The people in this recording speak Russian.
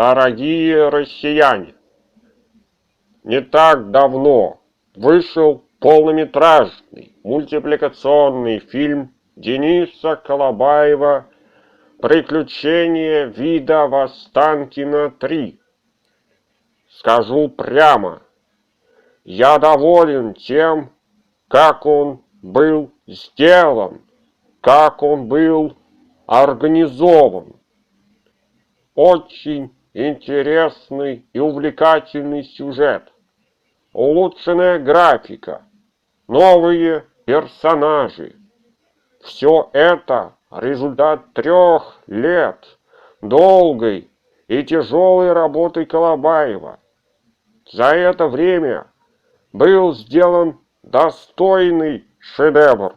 Дорогие россияне, не так давно вышел полнометражный мультипликационный фильм Дениса Колобаева «Приключения вида Востанкина 3». Скажу прямо, я доволен тем, как он был сделан, как он был организован. Очень интересный и увлекательный сюжет, улучшенная графика, новые персонажи. Все это результат трех лет долгой и тяжелой работы Колобаева. За это время был сделан достойный шедевр.